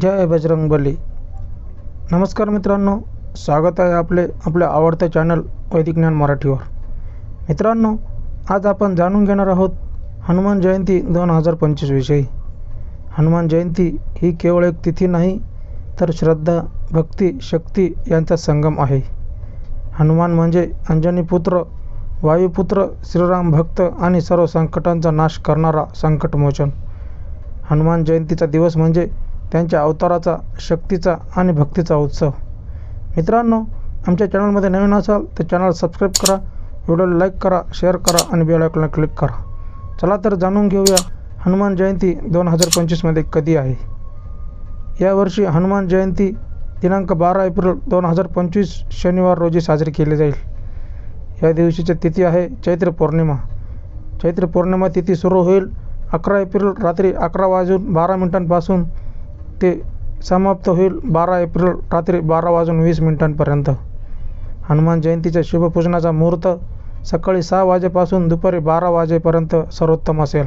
जय बजरंग बली नमस्कार मित्रांनो स्वागत आहे आपले आपल्या आवडत्या चॅनल वैदिक ज्ञान मराठीवर. मित्रांनो आज आपण जाणून घेणार आहोत हनुमान जयंती दोन हजार पंचवीसविषयी हनुमान जयंती ही केवळ एक तिथी नाही तर श्रद्धा भक्ती शक्ती यांचा संगम आहे. हनुमान म्हणजे अंजनीपुत्र वायुपुत्र श्रीराम भक्त आणि सर्व संकटांचा नाश करणारा संकटमोचन. हनुमान जयंतीचा दिवस म्हणजे त्यांच्या अवताराचा शक्तीचा आणि भक्तीचा उत्सव. मित्रांनो आमच्या चॅनलमध्ये नवीन असाल तर चॅनल सबस्क्राईब करा व्हिडिओला लाईक करा शेअर करा आणि बेल आयकॉनला क्लिक करा. चला तर जाणून घेऊया हनुमान जयंती दोन हजार पंचवीसमध्ये कधी आहे? यावर्षी हनुमान जयंती दिनांक बारा एप्रिल दोन हजार पंचवीस शनिवार रोजी साजरी केली जाईल. या दिवशीची तिथी आहे चैत्र पौर्णिमा. चैत्र पौर्णिमा तिथी सुरू होईल अकरा एप्रिल रात्री अकरा वाजून बारा मिनिटांपासून ते समाप्त होईल बारा एप्रिल रात्री बारा वाजून वीस मिनिटांपर्यंत. हनुमान जयंतीच्या शुभपूजनाचा मुहूर्त सकाळी सहा वाजेपासून दुपारी बारा वाजेपर्यंत सर्वोत्तम असेल.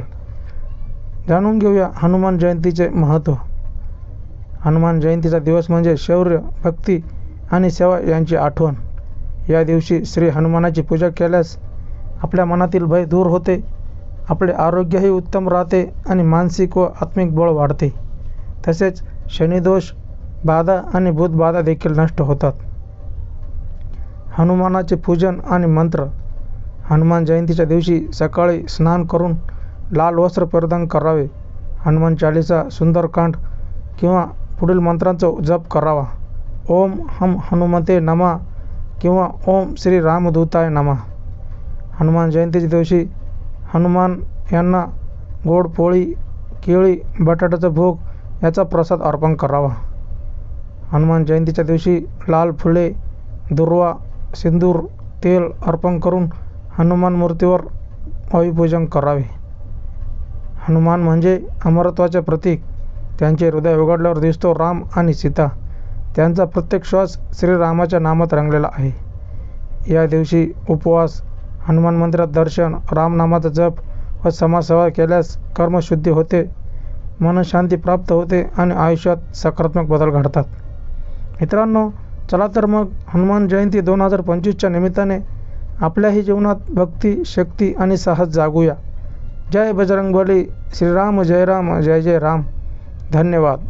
जाणून घेऊया हनुमान जयंतीचे महत्त्व. हनुमान जयंतीचा दिवस म्हणजे शौर्य भक्ती आणि सेवा यांची आठवण. या दिवशी श्री हनुमानाची पूजा केल्यास आपल्या मनातील भय दूर होते आपले आरोग्यही उत्तम राहते आणि मानसिक व आत्मिक बळ वाढते. तसेच शनिदोष बाधा आणि भूतबाधा देखील नष्ट होतात. हनुमानाचे पूजन आणि मंत्र. हनुमान जयंतीच्या दिवशी सकाळी स्नान करून लाल वस्त्र परिधान करावे. हनुमान चालिसा सुंदरकांड किंवा पुढील मंत्रांचा जप करावा. ओम हम हनुमते नमा किंवा ओम श्री रामदूताय नमा. हनुमान जयंतीच्या दिवशी हनुमान यांना गोड पोळी केळी बटाट्याचा भोग याचा प्रसाद अर्पण करावा. हनुमान जयंतीच्या दिवशी लाल फुले दुर्वा सिंदूर तेल अर्पण करून हनुमान मूर्तीवर वायुपूजन करावे. हनुमान म्हणजे अमरत्वाचे प्रतीक. त्यांचे हृदय उघडल्यावर दिसतो राम आणि सीता. त्यांचा प्रत्येक श्वास श्रीरामाच्या नामात रंगलेला आहे. या दिवशी उपवास हनुमान मंदिरात दर्शन रामनामाचा जप व समाजसेवा केल्यास कर्मशुद्धी होते. मनशांती प्राप्त होते आणि आयुष्यात सकारात्मक बदल घडतात. मित्रांनो चला तर मग हनुमान जयंती दोन हजार पंचवीसच्या निमित्ताने आपल्याही जीवनात भक्ती शक्ती आणि साहस जागूया. जय बजरंगबली. श्रीराम जय राम जय जय राम. धन्यवाद.